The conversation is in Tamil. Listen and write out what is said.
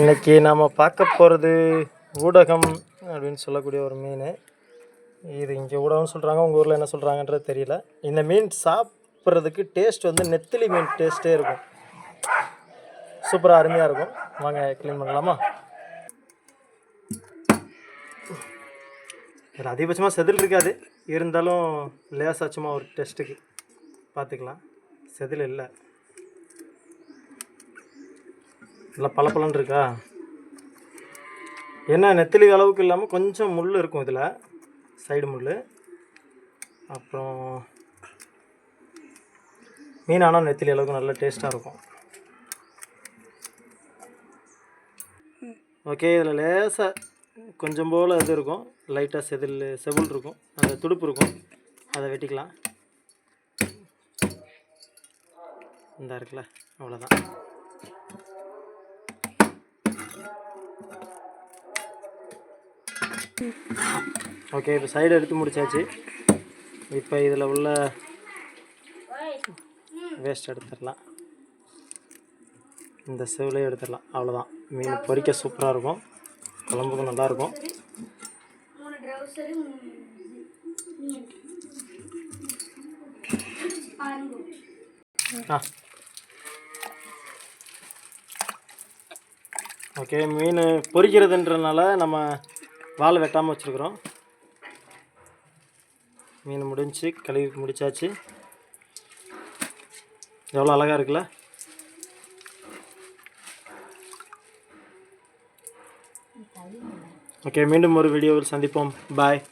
இன்னைக்கு நாம் பார்க்க போகிறது ஊடகம் அப்படின்னு சொல்லக்கூடிய ஒரு மீன். இது இங்கே ஊடகம்னு சொல்கிறாங்க உங்கள் ஊரில் என்ன சொல்கிறாங்கன்றது தெரியல. இந்த மீன் சாப்பிட்றதுக்கு டேஸ்ட் வந்து நெத்திலி மீன் டேஸ்ட்டே இருக்கும். சூப்பராக அருமையாக இருக்கும். வாங்க க்ளீன் பண்ணலாமா? இதில் அதிகபட்சமாக செதில் இருக்காது. இருந்தாலும் லேசாக சும்மா ஒரு டெஸ்ட்டுக்கு பார்த்துக்கலாம். செதில் இல்லை. நல்லா பளபளன்னு இருக்கா? என்ன நெத்திலி அளவுக்கு இல்லாமல் கொஞ்சம் முள் இருக்கும் இதில். சைடு முள் அப்புறம் மீன் ஆனால் நெத்திலி அளவுக்கு நல்ல டேஸ்ட்டாக இருக்கும். ஓகே இதில் லேசாக கொஞ்சம் போல் இது இருக்கும். லைட்டாக செதில் செவுல் இருக்கும். அந்த துடுப்பு இருக்கும். அதை வெட்டிக்கலாம். இந்த இருக்குல்ல. அவ்வளோதான் ஓகே இப்போ சைடு எடுத்து முடிச்சாச்சு. இப்போ இதில் உள்ள வேஸ்ட் எடுத்துடலாம். இந்த செவிலையும் எடுத்துடலாம். அவ்வளோதான் மீன் பொரிக்க சூப்பராக இருக்கும். குழம்புக்கும் நல்லாயிருக்கும் ஆ. ஓகே மீன் பொரிக்கிறதுன்றனால நம்ம வால் வெட்டாமல் வச்சுருக்குறோம். மீன் முடிஞ்சு கழுவி முடிச்சாச்சு. எவ்வளோ அழகாக இருக்குல்ல? ஓகே மீண்டும் ஒரு வீடியோவில் சந்திப்போம். பாய்